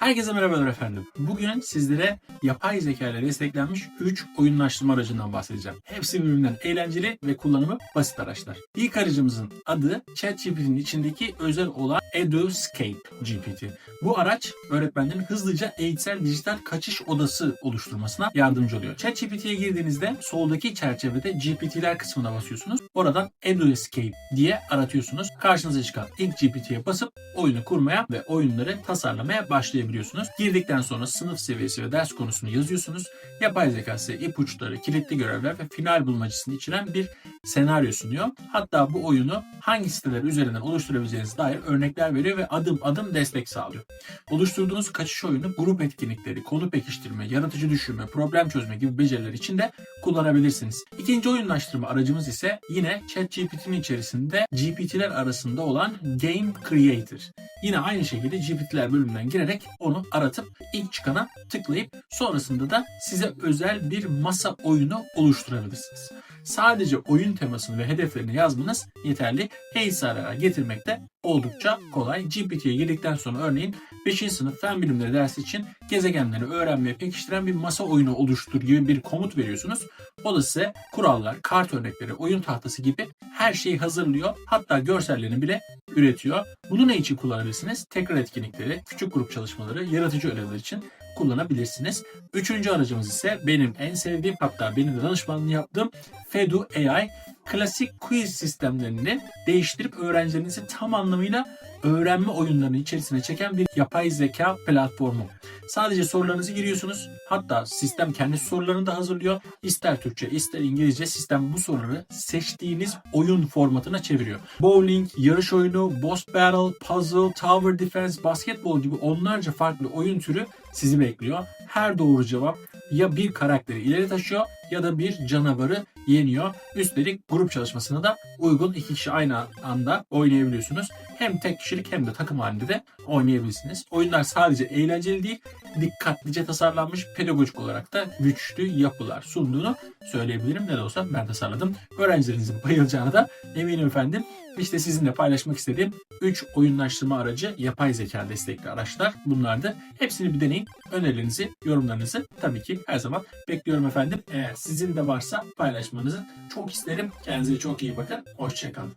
Herkese merhabalar efendim. Bugün sizlere yapay zeka ile desteklenmiş 3 oyunlaştırma aracından bahsedeceğim. Hepsi birbirinden eğlenceli ve kullanımı basit araçlar. İlk aracımızın adı ChatGPT'nin içindeki özel olan Eduscape GPT. Bu araç öğretmenlerin hızlıca eğitsel dijital kaçış odası oluşturmasına yardımcı oluyor. ChatGPT'ye girdiğinizde soldaki çerçevede GPT'ler kısmına basıyorsunuz. Oradan Eduscape diye aratıyorsunuz. Karşınıza çıkan ilk GPT'ye basıp oyunu kurmaya ve oyunları tasarlamaya başlayabiliyorsunuz. Girdikten sonra sınıf seviyesi ve ders konusunu yazıyorsunuz. Yapay zeka size ipuçları, kilitli görevler ve final bulmacasını içeren bir senaryo sunuyor. Hatta bu oyunu hangi siteler üzerinden oluşturabileceğinize dair örnekler veriyor ve adım adım destek sağlıyor. Oluşturduğunuz kaçış oyunu grup etkinlikleri, konu pekiştirme, yaratıcı düşünme, problem çözme gibi beceriler için de kullanabilirsiniz. İkinci oyunlaştırma aracımız ise yine ChatGPT'nin içerisinde GPT'ler arasında olan Game Creator. Yine aynı şekilde GPT'ler bölümünden girerek onu aratıp ilk çıkana tıklayıp sonrasında da size özel bir masa oyunu oluşturabilirsiniz. Sadece oyun temasını ve hedeflerini yazmanız yeterli. Heysar'a getirmek de oldukça kolay. GPT'ye girdikten sonra örneğin 5. sınıf fen bilimleri dersi için gezegenleri öğrenmeye pekiştiren bir masa oyunu oluştur gibi bir komut veriyorsunuz. O da size kurallar, kart örnekleri, oyun tahtası gibi her şeyi hazırlıyor. Hatta görsellerini bile üretiyor. Bunu ne için kullanabilirsiniz? Tekrar etkinlikleri, küçük grup çalışmaları, yaratıcı ödevler için kullanabilirsiniz. Üçüncü aracımız ise benim en sevdiğim hatta benim de danışmanlığını yaptığım Fedu AI klasik quiz sistemlerini değiştirip öğrencilerinizi tam anlamıyla öğrenme oyunlarının içerisine çeken bir yapay zeka platformu. Sadece sorularınızı giriyorsunuz. Hatta sistem kendi sorularını da hazırlıyor. İster Türkçe ister İngilizce sistem bu soruları seçtiğiniz oyun formatına çeviriyor. Bowling, yarış oyunu, boss battle, puzzle, tower defense, basketbol gibi onlarca farklı oyun türü sizi bekliyor. Her doğru cevap ya bir karakteri ileri taşıyor ya da bir canavarı yeniyor. Üstelik grup çalışmasına da uygun iki kişi aynı anda oynayabiliyorsunuz. Hem tek kişilik hem de takım halinde de oynayabilirsiniz. Oyunlar sadece eğlenceli değil, dikkatlice tasarlanmış pedagojik olarak da güçlü yapılar sunduğunu söyleyebilirim. Ne de olsa ben tasarladım. Öğrencilerinizin bayılacağını da eminim efendim. İşte sizinle paylaşmak istediğim 3 oyunlaştırma aracı yapay zeka destekli araçlar bunlardı. Hepsini bir deneyin. Önerilerinizi, yorumlarınızı tabii ki her zaman bekliyorum efendim. Eğer sizin de varsa paylaşmanızı çok isterim. Kendinize çok iyi bakın. Hoşçakalın.